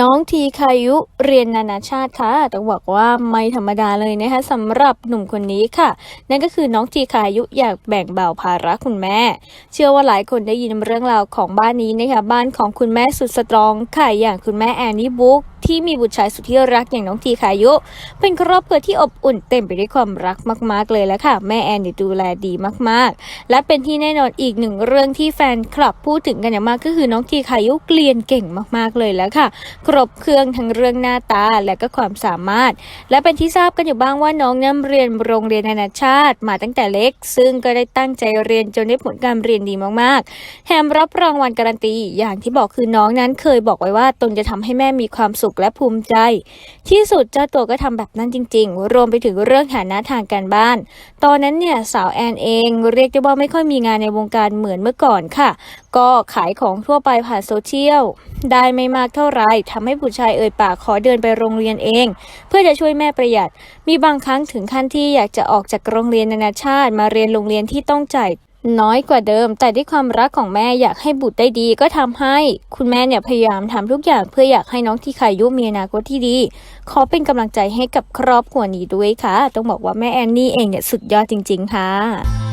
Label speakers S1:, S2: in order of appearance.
S1: น้องทีคายุเรียนนานาชาติค่ะต้องบอกว่าไม่ธรรมดาเลยนะคะสำหรับหนุ่มคนนี้ค่ะ นั่นก็คือน้องทีคายุอยากแบ่งเบาภาระคุณแม่ เชื่อว่าหลายคนได้ยินเรื่องราวของบ้านนี้นะคะบ้านของคุณแม่สุดสตรองค่ะอย่างคุณแม่แอนนี่บุ๊ก ที่มีบุตรชายสุดที่รักอย่างน้องทีคายุ เป็นครอบครัวที่อบอุ่นเต็มไปด้วยความรักมากๆเลยแล้วค่ะ แม่แอนเนี่ยดูแลดีมากๆ และเป็นที่แน่นอนอีกหนึ่งเรื่องที่แฟนคลับพูดถึงกันอย่างมากก็คือน้องทีคายุเกลียนเก่งมากๆเลยแล้วค่ะ ครบเครื่องทั้งเรื่องหน้าตาและก็ความสามารถ และเป็นที่ทราบกันอยู่บ้างว่าน้องนั้นเรียนโรงเรียนนานาชาติ มาตั้งแต่เล็ก ซึ่งก็ได้ตั้งใจเรียนจนได้ผลการเรียนดีมากๆแถมรับรางวัลการันตีอย่างที่บอกคือน้องนั้นเคยบอกไว้ว่าตนจะทำให้แม่มีความสุขและภูมิใจ ที่สุดเจ้าตัวก็ทำแบบนั้นจริง ๆ รวมไปถึงเรื่องฐานะทางการบ้าน ตอนนั้นเนี่ยสาวแอนเองเรียกได้ว่าไม่ค่อยมีงานในวงการเหมือนเมื่อก่อนค่ะ ก็ขายของทั่วไปผ่านโซเชียลได้ไม่มากเท่าไรทำให้ผู้ชายเอ่ยปากขอเดินไปโรงเรียนเอง เพื่อจะช่วยแม่ประหยัด มีบางครั้งถึงขั้นที่อยากจะออกจากโรงเรียนนานาชาติ มาเรียนโรงเรียนที่ต้องจ่าย น้อยกว่าเดิม แต่ด้วยความรักของแม่อยากให้บุตรได้ดี ก็ทำให้คุณแม่เนี่ยพยายามทำทุกอย่างเพื่ออยากให้น้องที่ขายุมีอนาคตที่ดี ขอเป็นกำลังใจให้กับครอบครัวนี้ด้วยค่ะ ต้องบอกว่าแม่แอนนี่เองเนี่ยสุดยอดจริง ๆ ค่ะ